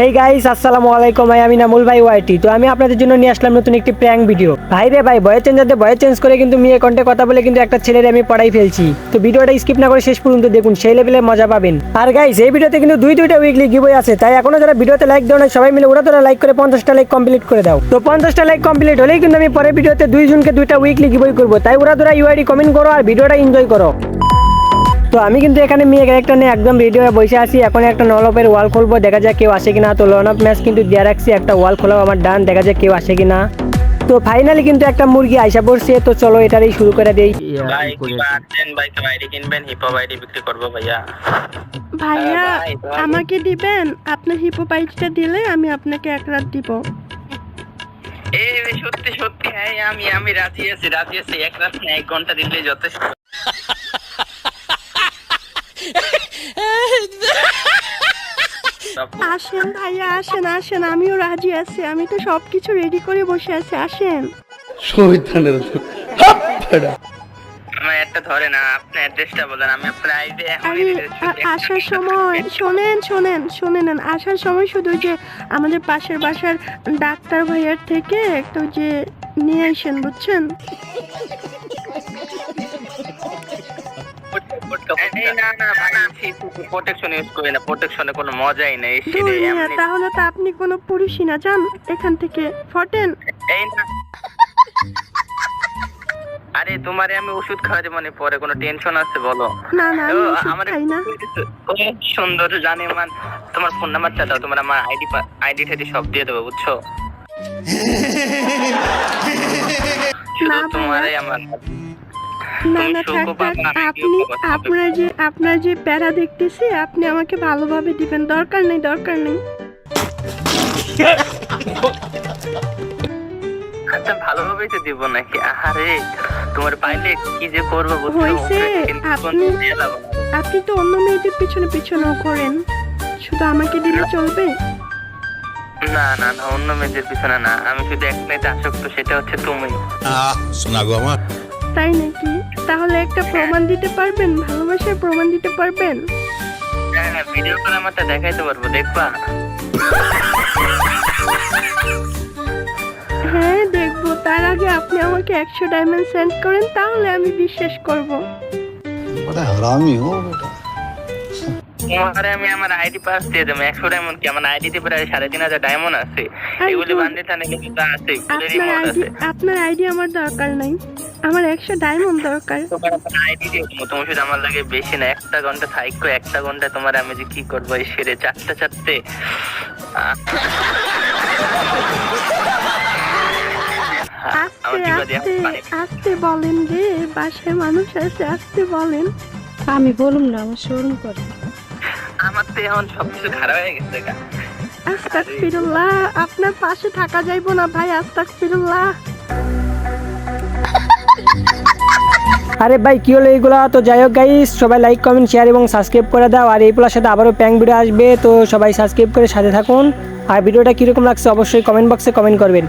Hey guys আসসালামু আলাইকুম। ভাই, আমি নামুল ভাই ওয়াইটি তো আমি আপনাদের জন্য নিয়ে আসলাম নতুন একটি প্র্যাঙ্ক ভিডিও ভাই রে ভাই, ভয়েস চেঞ্জারতে ভয়েস চেঞ্জ করে কিন্তু মেয়ে কন্টে কথা বলে কিন্তু একটা ছেলের আমি পড়াই ফেলছি। তো ভিডিওটা স্কিপ না করে শেষ পর্যন্ত দেখুন, সেই লেভেলে মজা পাবেন। আর গাইস এই ভিডিওতে কিন্তু দুই দুইটা উইকলি গিবই আছে, তাই এখনও যারা ভিডিওতে লাইক দেওয়া নাই, সবাই মিলে ওরা তোরা লাইক করে পঞ্চাশটা লাইক কমপ্লিট করে দাও। তো পঞ্চাশটা লাইক কমপ্লিট হলেই কিন্তু আমি পরের ভিডিওতে দুইজনকে দুইটা উইকলি গিবই করব, তাই ওরা তোরা ইউআইডি কমেন্ট করো আর ভিডিওটা এনজয় করো। তো আমি কিন্তু এখানে মেয়ে ক্যারেক্টার নিয়ে একদম রেডি হয়ে বসে আছি। এখন একটা নলপের ওয়াল খুলবো দেখা যায় কেউ আসে কিনা। তো লন অফ ম্যাচ কিন্তু দিয়ে রাখছি একটা ওয়াল খোলাও আমার ডান দেখা যায় কেউ আসে কিনা। তো ফাইনালি কিন্তু একটা মুরগি আইসা পড়ছে তো চলো এটারই শুরু করে দেই। ভাই কিনবেন? বিক্রি করব ভাইয়া। ভাইয়া হ্যাঁ। আমাকে দিবেন? আপনার হিপো পাইচটা দিলে আমি আপনাকে এক রাত দিব। সত্যি সত্যি হ্যাঁ আমি আমি রাজি আছি রাজি আছি। এক রাত না এক ঘণ্টা দিলে যথেষ্ট। আসেন ভাইয়া আসেন আসেন আমিও রাজি আছি। আমি তো সবকিছু রেডি করে বসে আছি আসেন। শহীদানের আমার একটা ধরে না আপনি অ্যাড্রেসটা বলেন আমি আপনার আইডি এখন আরে আসার সময় শোনেন শোনেন শোনেন না, আসার সময় শুধু যে আমাদের পাশের বাসার ডাক্তার ভাইয়ার থেকে একটু যে নিয়ে আসেন বুঝছেন? না না ভাই প্রোটেকশন ইউজ করি না প্রোটেকশনে কোনো মজাই নেই দূর সেরে মিয়া, এমনি তাহলে তো আপনি কোনো পুরুষই না যান এখান থেকে ফটেন। এই না। আরে তোমারে আমি ওষুধ খাওয়াতে মানে পরে কোনো টেনশন আছে বলো। না না আমি আমার সুন্দর জানে মান তোমার ফোন নাম্বারটা দাও তোমার আমার আইডি আইডি ঠাইডি সব দিয়ে দেবো বুঝছ? শুধু না তোমারই আমার না না সুখ থাক থাক। আপনি আপনার যে আপনার যে প্যারা দেখতেছি আপনি আমাকে ভালোভাবে দিবেন দরকার নেই দরকার নেই। আচ্ছা তো দিব নাকি? আরে তোমার পাইলে কি যে করব বুঝছ? হয়েছে, ওপরে কিন্তু কোনো আপনি- দিয়ে দেবো না। আপনি তো অন্য মেয়েদের পিছনে পিছনেও করেন। শুধু আমাকে দিলে চলবে? না না না অন্য মেয়েদের পিছনে না। আমি শুধু এক মেয়েতে আসক্ত সেটা হচ্ছে তুমি। আহ আমার। তাই নাকি? তাহলে একটা প্রমাণ দিতে পারবেন? ভালোবাসার প্রমাণ দিতে পারবেন? হ্যাঁ হ্যাঁ ভিডিও করে আমারটা দেখাইতে পারব দেখবা? হ্যাঁ দেখব। তার আগে আপনি আমাকে একশো ডায়মন্ড সেন্ড করেন তাহলে আমি বিশ্বাস করব। হারামি হো বেটা তোমারে আমি আমার আইডি পাস দিয়ে দেবো। একশো ডায়মন্ড কি আমার আইডিতে প্রায় সাড়ে তিন হাজার ডায়মন্ড আছে। এগুলি বান্ধে থানে কিন্তু আছে আপনার আইডি আমার দরকার নাই। আমার একশো ডায়মন্ড দরকার। আইডি তুমি শুধু আমার লাগে বেশি না একটা ঘণ্টা থাইকো একটা ঘণ্টা তোমার আমি যে কি করব এই সেরে চারটে। আস্তে আস্তে আস্তে বলেন রে বাসায় মানুষ আছে আস্তে বলেন। আমি বলুম না আমার শোরুম করে। আমার তো এখন সবকিছু খারাপ হয়ে গেছে গা আস্তাক ফিরুল্লাহ আপনার পাশে থাকা যাইবো না ভাই আস্তাক ফিরুল্লাহ আরে ভাই কি হলো এইগুলা তো যাই হোক গাইস সবাই লাইক কমেন্ট শেয়ার এবং সাবস্ক্রাইব করে দাও। আর এইগুলোর সাথে আবারও প্যাং ভিডিও আসবে তো সবাই সাবস্ক্রাইব করে সাথে থাকুন। আর ভিডিওটা কীরকম লাগছে অবশ্যই কমেন্ট বক্সে কমেন্ট করবেন।